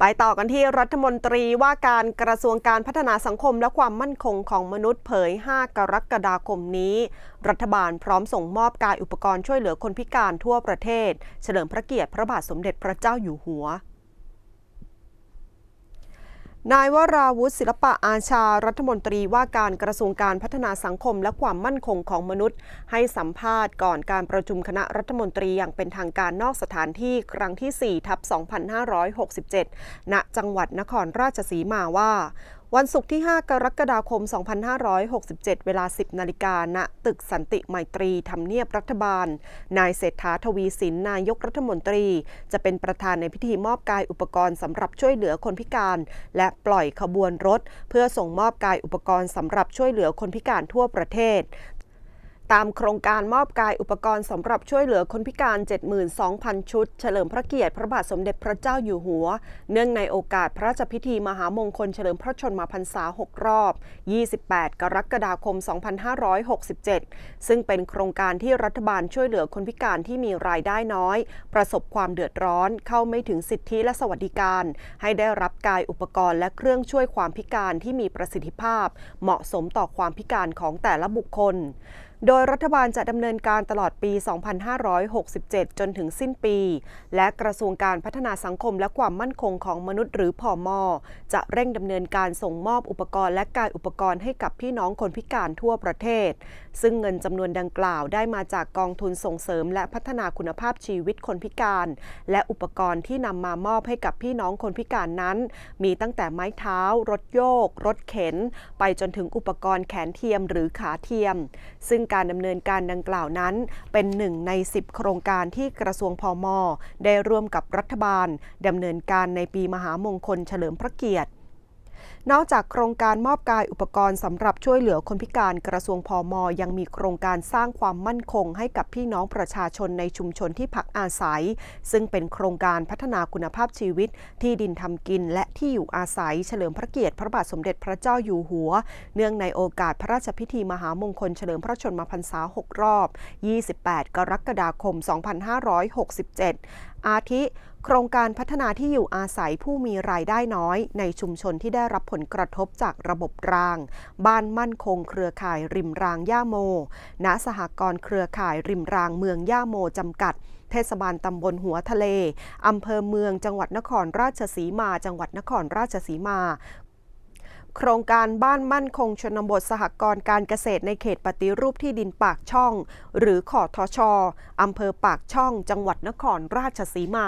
ไปต่อกันที่รัฐมนตรีว่าการกระทรวงการพัฒนาสังคมและความมั่นคงของมนุษย์เผย 5 กรกฎาคมนี้ รัฐบาลพร้อมส่งมอบกายอุปกรณ์ช่วยเหลือคนพิการทั่วประเทศ เฉลิมพระเกียรติพระบาทสมเด็จพระเจ้าอยู่หัว นายวราวุฒิศิลปะอาชา รัฐมนตรีว่าการกระทรวงการพัฒนาสังคมและความมั่นคงของมนุษย์ ให้สัมภาษณ์ก่อนการประชุมคณะรัฐมนตรีอย่างเป็นทางการนอกสถานที่ครั้งที่4ทับ2567 ณ จังหวัดนครราชสีมาว่า วันศุกร์ที่ 5 กรกฎาคม 2567 เวลา 10 นาฬิกา ณ ตึกสันติไมตรี ทำเนียบรัฐบาล นายเศรษฐาทวีสิน นายกรัฐมนตรี จะเป็นประธานในพิธีมอบกายอุปกรณ์สำหรับช่วยเหลือคนพิการ และปล่อยขบวนรถ เพื่อส่งมอบกายอุปกรณ์สำหรับช่วยเหลือคนพิการทั่วประเทศ ตามโครงการมอบกายอุปกรณ์สำหรับช่วยเหลือคนพิการ 72,000 ชุด เฉลิมพระเกียรติพระบาทสมเด็จพระเจ้าอยู่หัว เนื่องในโอกาสพระราชพิธีมหามงคลเฉลิมพระชนมพรรษา 6 รอบ 28 กรกฎาคม 2567 ซึ่งเป็นโครงการที่รัฐบาลช่วยเหลือคนพิการที่มีรายได้น้อย ประสบความเดือดร้อน เข้าไม่ถึงสิทธิและสวัสดิการ ให้ได้รับกายอุปกรณ์และเครื่องช่วยความพิการที่มีประสิทธิภาพ เหมาะสมต่อความพิการของแต่ละบุคคล โดยรัฐบาลจะดำเนินการตลอดปี 2567 จนถึงสิ้นปี และกระทรวงการพัฒนาสังคมและความมั่นคงของมนุษย์หรือพอมจะเร่งดำเนินการส่งมอบอุปกรณ์และกายอุปกรณ์ให้กับพี่น้องคนพิการทั่วประเทศ ซึ่งเงินจำนวนดังกล่าวได้มาจากกองทุนส่งเสริม และพัฒนาคุณภาพชีวิตคนพิการ และอุปกรณ์ที่นำมามอบให้กับพี่น้องคนพิการนั้น มีตั้งแต่ไม้เท้า รถโยก รถเข็น ไปจนถึงอุปกรณ์แขนเทียมหรือขาเทียม ซึ่งการดำเนินการดังกล่าวนั้น เป็นหนึ่งใน 10 โครงการที่กระทรวงพมได้ร่วมกับรัฐบาลดำเนินการในปีมหามงคลเฉลิมพระเกียรติ นอกจากโครงการมอบกายอุปกรณ์สำหรับช่วยเหลือคนพิการกระทรวงพอมยังมีโครงการสร้างความมั่นคงให้กับพี่น้องประชาชนในชุมชนที่พักอาศัย ซึ่งเป็นโครงการพัฒนาคุณภาพชีวิต ที่ดินทำกิน และที่อยู่อาศัย เฉลิมพระเกียรติพระบาทสมเด็จพระเจ้าอยู่หัว เนื่องในโอกาสพระราชพิธีมหามงคลเฉลิมพระชนมพรรษา 6 รอบ 28 กรกฎาคม 2567 อาทิ โครงการพัฒนาที่อยู่อาศัยผู้มีรายได้น้อย ในชุมชนที่ได้รับผลกระทบจากระบบราง บ้านมั่นคงเครือข่ายริมรางย่าโม ณ สหกรณ์เครือข่ายริมรางเมืองย่าโมจำกัดเทศบาลตำบลหัวทะเล อำเภอเมือง จังหวัดนครราชสีมา จังหวัดนครราชสีมา โครงการบ้านมั่นคงชนบทสหกรณ์การเกษตรในเขตปฏิรูปที่ดินปากช่อง หรือขอทชอำเภอปากช่อง จังหวัดนครราชสีมา